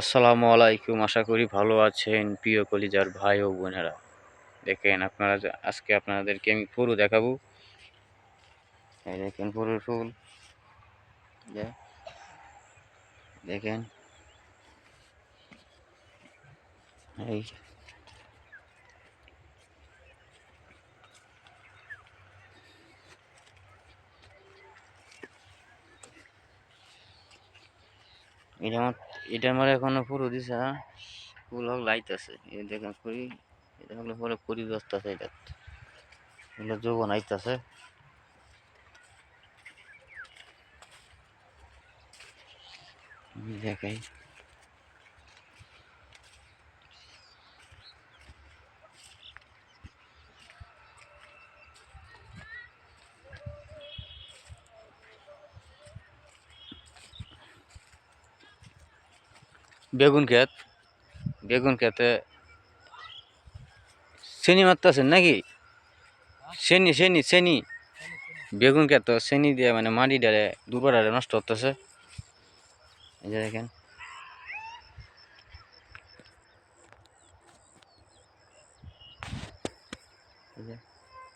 আসসালামু আলাইকুম, আশা করি ভালো আছেন প্রিয় কলিজার ভাই ও বোনেরা। দেখেন আপনারা আজকে আপনাদেরকে আমি ফুরু দেখাবো। এই দেখেন ফুরুর ফুল। দেখেন। এই এটা আমার এটা আমার এখনও পুরো দিছে ফুল হোক লাইট আছে। এই দেখেন করি, এটা হলো পরে পরিব্যস্ত আছে এটা। এগুলো যৌবন দেখাই। বেগুন ক্ষেত। বেগুন ক্ষেতে চেনি মারতেছেন নাকি? চেনি চেনি চেনি। বেগুন ক্ষেত চেনি দিয়ে মানে মাটি ডালে দুর্বল নষ্ট করতেছে। এই যে দেখেন।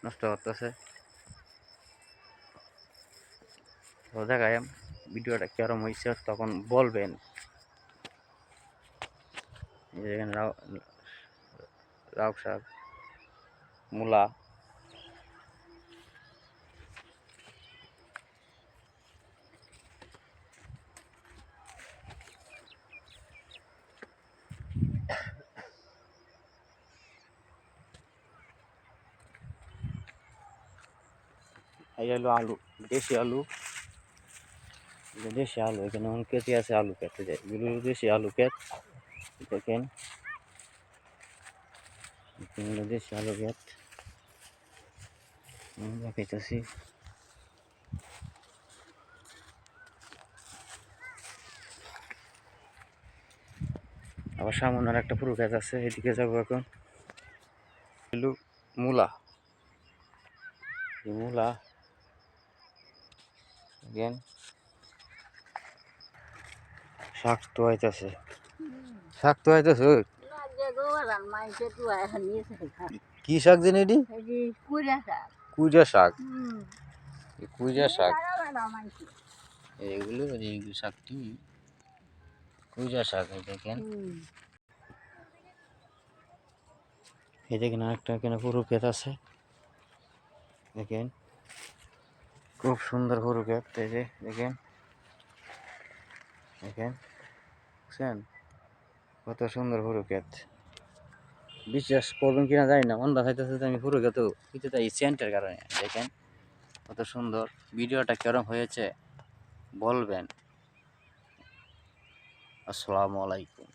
নষ্ট করতেছে। তো দেখায় ভিডিওটা কেরম হয়েছে তখন বলবেন। এই যে দেখেন লাউ লাউ শাক মূলা এই হলো আলু দেশি আলু এই যে দেশি আলু এখানে অনেক কেটে আছে আলু কেটে যায় এগুলো হলো দেশি আলু ক্ষেত দেখেন। এখানে হলো দেশি আলু ক্ষেত আমি দেখাইতেছি আবার সামনে আর একটা পুরো গাছ আছে, এদিকে যাব এখন। হলো মূলা। মূলা। again শাক তো আইতাছে। শাক তো আইতাছে ওই। কি শাক জানি এটি? কুইজা শাক। কুইজা শাক। এগুলো এইগুলো শাকটি কুইজা শাক এই দেখেন। এই দেখেন আরেকটা এখানে পুরো ক্ষেত আছে। দেখেন। খুব সুন্দর পুরো ক্ষেত, এই যে দেখেন। দেখেন। বুঝছেন? কত সুন্দর হুরুকেত বিশ্বাস করবেন কিনা জানি না অন্ধা খাইতেছে আমি পুরো ক্ষেত কিন্তু তাই সেন্টের কারণে, দেখেন কত সুন্দর। ভিডিওটা কেরম হয়েছে, বলবেন। আসসালামু আলাইকুম।